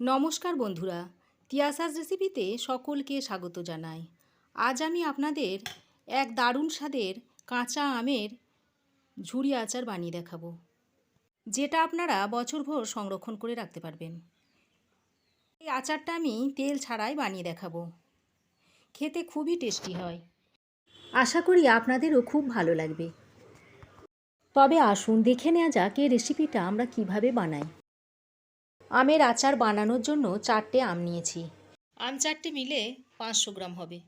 নমস্কার বন্ধুরা, তিয়াসাস রেসিপিতে সকলকে স্বাগত জানাই। আজ আমি আপনাদের এক দারুণ স্বাদের কাঁচা আমের ঝুড়ি আচার বানিয়ে দেখাবো, যেটা আপনারা বছরভর সংরক্ষণ করে রাখতে পারবেন। এই আচারটা আমি তেল ছাড়াই বানিয়ে দেখাবো, খেতে খুবই টেস্টি হয়। আশা করি আপনাদেরও খুব ভালো লাগবে। তবে আসুন দেখে নেওয়া যাক এই রেসিপিটা আমরা কীভাবে বানাই। আমের আচার বানানোর জন্য চারটে আম নিয়েছি। আম চারটে মিলে পাঁচশো গ্রাম হবে।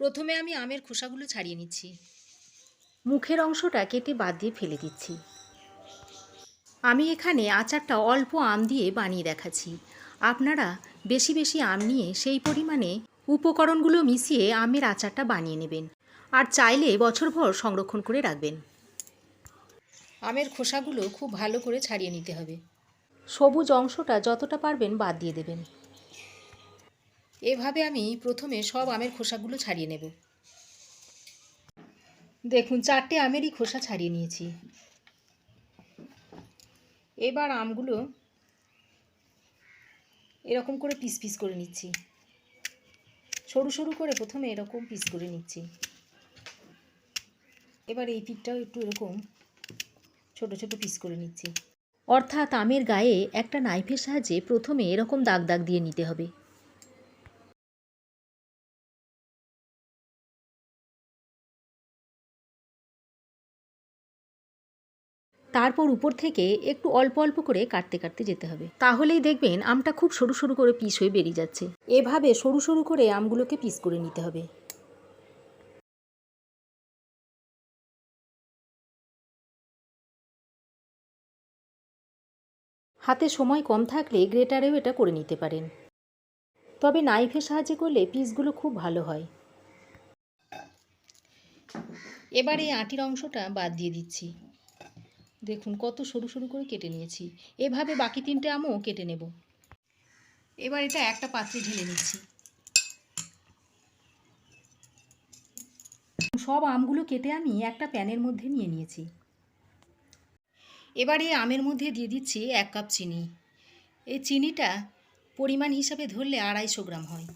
প্রথমে আমি আমের খোসাগুলো ছাড়িয়ে নিচ্ছি। মুখের অংশটা কেটে বাদ দিয়ে ফেলে দিচ্ছি। আমি এখানে আচারটা অল্প আম দিয়ে বানিয়ে দেখাচ্ছি। আপনারা বেশি বেশি আম নিয়ে সেই পরিমাণে উপকরণগুলো মিশিয়ে আমের আচারটা বানিয়ে নেবেন। আর চাইলে বছরভর সংরক্ষণ করে রাখবেন। আমের খোসাগুলো খুব ভালো করে ছাড়িয়ে নিতে হবে। সবুজ অংশটা যতটা পারবেন বাদ দিয়ে দেবেন। এভাবে আমি প্রথমে সব আমের খোসাগুলো ছাড়িয়ে নেব। দেখুন, চারটে আমেরই খোসা ছাড়িয়ে নিয়েছি। এবার আমগুলো এরকম করে পিস পিস করে নিচ্ছি। সরু সরু করে প্রথমে এরকম পিস করে নিচ্ছি। এবার এই পিঠটাও একটু এরকম ছোট ছোট পিস করে নিচ্ছি। অর্থাৎ আমের গায়ে একটা নাইফের সাহায্যে প্রথমে এরকম দাগ দাগ দিয়ে নিতে হবে। তারপর উপর থেকে একটু অল্প অল্প করে কাটতে কাটতে যেতে হবে। তাহলেই দেখবেন আমটা খুব সরু সরু করে পিস হয়ে বেরিয়ে যাচ্ছে। এভাবে সরু সরু করে আমগুলোকে পিস করে নিতে হবে। হাতে সময় কম থাকলে গ্রেটারেও এটা করে নিতে পারেন। তবে নাইফের সাহায্যে করলে পিসগুলো খুব ভালো হয়। এবার এই আটির অংশটা বাদ দিয়ে দিচ্ছি। দেখুন কত সরু সরু করে কেটে নিয়েছি। এভাবে বাকি তিনটে আমও কেটে নেব। এবার এটা একটা পাত্রে ঢেলে নিচ্ছি। সব আমগুলো কেটে আমি একটা প্যানের মধ্যে নিয়ে নিয়েছি। এবার এই আমের মধ্যে দিয়ে দিচ্ছি এক কাপ চিনি। এই চিনিটা পরিমাণ হিসাবে ধরলে আড়াইশো গ্রাম হয়।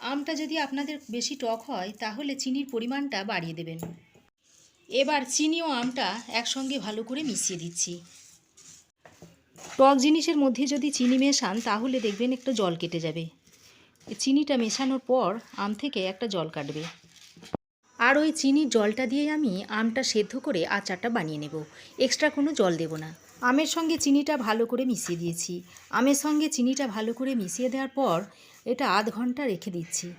আমটা যদি আপনাদের বেশি টক হয়, তাহলে চিনির পরিমাণটা বাড়িয়ে দেবেন। এবার চিনি ও আমটা একসঙ্গে ভালো করে মিশিয়ে দিচ্ছি। টক জিনিসের মধ্যে যদি চিনি মেশান, তাহলে দেখবেন একটু জল কেটে যাবে। চিনিটা মেশানোর পর আম থেকে একটা জল কাটবে। আর ওই চিনির জলটা দিয়ে আমি আমটা সেদ্ধ করে আচারটা বানিয়ে নেব। এক্সট্রা কোনো জল দেব না। আমের সঙ্গে চিনিটা ভালো করে মিশিয়ে দিয়েছি। আমের সঙ্গে চিনিটা ভালো করে মিশিয়ে দেওয়ার পর এটা আধ ঘণ্টা রেখে দিচ্ছি।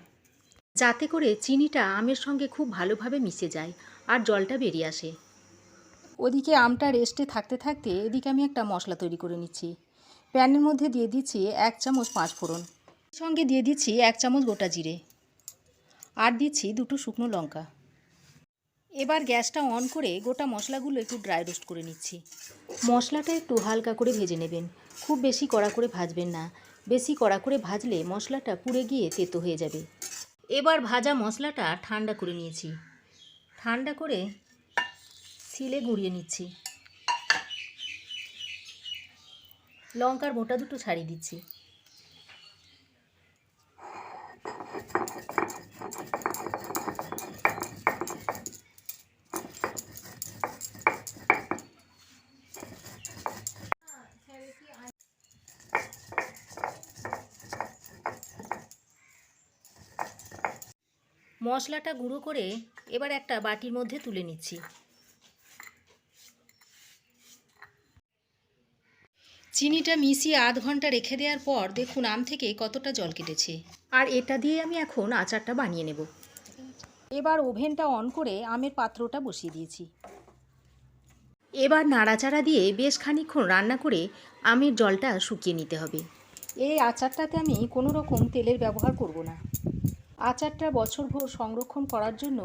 যাতে করে চিনিটা আমের সঙ্গে খুব ভালোভাবে মিশে যায় আর জলটা বেরিয়ে আসে। ওদিকে আমটা রেস্টে থাকতে থাকতে এদিকে আমি একটা মশলা তৈরি করে নিচ্ছি। প্যানের মধ্যে দিয়ে দিচ্ছি এক চামচ পাঁচ ফোড়ন সঙ্গে দিয়ে দিচ্ছি এক চামচ গোটা জিরে। আর দিচ্ছি দুটো শুকনো লঙ্কা। এবার গ্যাসটা অন করে গোটা মশলাগুলো একটু ড্রাই রোস্ট করে নিচ্ছি। মশলাটা একটু হালকা করে ভেজে নেবেন। খুব বেশি কড়া করে ভাজবেন না। বেশি কড়া করে ভাজলে মশলাটা পুড়ে গিয়ে তেতো হয়ে যাবে। এবার ভাজা মশলাটা ঠান্ডা করে নিয়েছি। ঠান্ডা করে সিলে গুঁড়িয়ে নিচ্ছি। লঙ্কার মোটা দুটো ছাড়িয়ে দিচ্ছি। মশলাটা গুঁড়ো করে এবার একটা বাটির মধ্যে তুলে নিচ্ছি। চিনিটা মিশিয়ে আধ ঘণ্টা রেখে দেওয়ার পর দেখুন আম থেকে কতটা জল কেটেছে। আর এটা দিয়ে আমি এখন আচারটা বানিয়ে নেব। এবার ওভেনটা অন করে আমের পাত্রটা বসিয়ে দিয়েছি। এবার নাড়াচাড়া দিয়ে বেশ খানিক্ষণ রান্না করে আমের জলটা শুকিয়ে নিতে হবে। এই আচারটাতে আমি কোনো রকম তেলের ব্যবহার করব না। আচারটা বছরভর সংরক্ষণ করার জন্য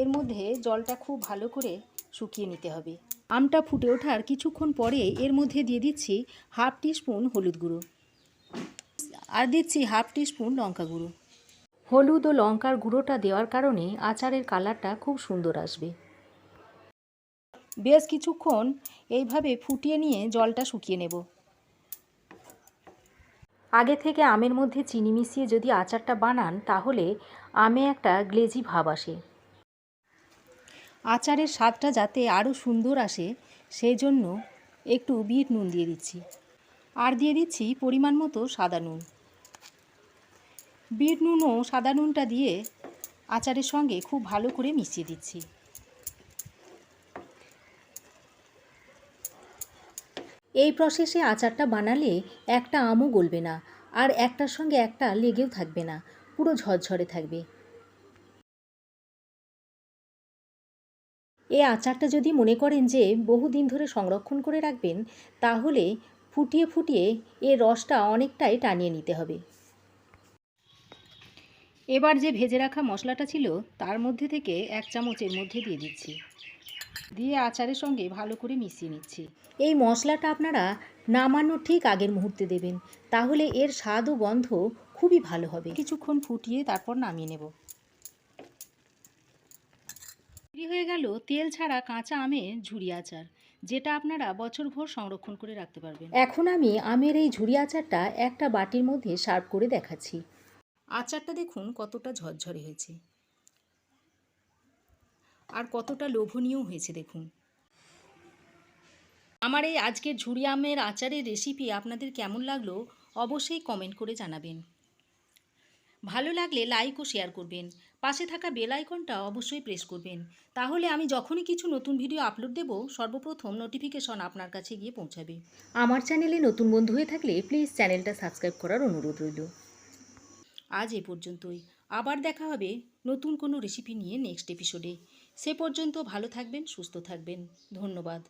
এর মধ্যে জলটা খুব ভালো করে শুকিয়ে নিতে হবে। আমটা ফুটে ওঠার কিছুক্ষণ পরে এর মধ্যে দিয়ে দিচ্ছি হাফ টিস্পুন হলুদ গুঁড়ো আর দিচ্ছি হাফ টিস্পুন লঙ্কা গুঁড়ো। হলুদ ও লঙ্কার গুঁড়োটা দেওয়ার কারণে আচারের কালারটা খুব সুন্দর আসবে। বেশ কিছুক্ষণ এইভাবে ফুটিয়ে নিয়ে জলটা শুকিয়ে নেব। আগে থেকে আমের মধ্যে চিনি মিশিয়ে যদি আচারটা বানান, তাহলে আমে একটা গ্লেজি ভাব আসে। আচারের স্বাদটা যাতে আরও সুন্দর আসে, সেই জন্য একটু বিট নুন দিয়ে দিচ্ছি। আর দিয়ে দিচ্ছি পরিমাণ মতো সাদা নুন। বিট নুন ও সাদা নুনটা দিয়ে আচারের সঙ্গে খুব ভালো করে মিশিয়ে দিচ্ছি। এই প্রসেসে আচারটা বানালে একটা আমও গলবে না, আর একটার সঙ্গে একটা লেগেও থাকবে না, পুরো ঝরঝরে থাকবে। এই আচারটা যদি মনে করেন যে বহুদিন ধরে সংরক্ষণ করে রাখবেন, তাহলে ফুটিয়ে ফুটিয়ে এর রসটা অনেকটাই টানিয়ে নিতে হবে। এবার যে ভেজে রাখা মশলাটা ছিল, তার মধ্যে থেকে এক চামচের মধ্যে দিয়ে দিচ্ছি। দিয়ে আচারের সঙ্গে ভালো করে মিশিয়ে নিচ্ছি। এই মশলাটা আপনারা নামানোর ঠিক আগের মুহূর্তে দেবেন, তাহলে এর স্বাদ ও গন্ধ খুবই ভালো হবে। কিছুক্ষণ ফুটিয়ে তারপর নামিয়ে নেব। তৈরি হয়ে গেল, তেল ছাড়া কাঁচা আমের ঝুরি আচার, যেটা আপনারা বছরভর সংরক্ষণ করে রাখতে পারবেন। এখন আমি আমের এই ঝুরি আচারটা একটা বাটির মধ্যে সার্ভ করে দেখাচ্ছি। আচারটা দেখুন কতটা ঝরঝরে হয়েছে। আর কতটা লোভনীয় হয়েছে দেখুন। আমার এই আজকের ঝুড়ি আমের আচারের রেসিপি আপনাদের কেমন লাগল অবশ্যই কমেন্ট করে জানাবেন। ভালো লাগলে লাইক ও শেয়ার করবেন। পাশে থাকা বেল আইকনটা অবশ্যই প্রেস করবেন। তাহলে আমি যখনই কিছু নতুন ভিডিও আপলোড দেব, সর্বপ্রথম নোটিফিকেশন আপনার কাছে গিয়ে পৌঁছাবে। আমার চ্যানেলে নতুন বন্ধু হয়ে থাকলে প্লিজ চ্যানেলটা সাবস্ক্রাইব করার অনুরোধ রইল। আজ এ পর্যন্তই। আবার দেখা হবে নতুন কোনো রেসিপি নিয়ে নেক্সট এপিসোডে সে পর্যন্ত ভালো থাকবেন সুস্থ থাকবেন। ধন্যবাদ।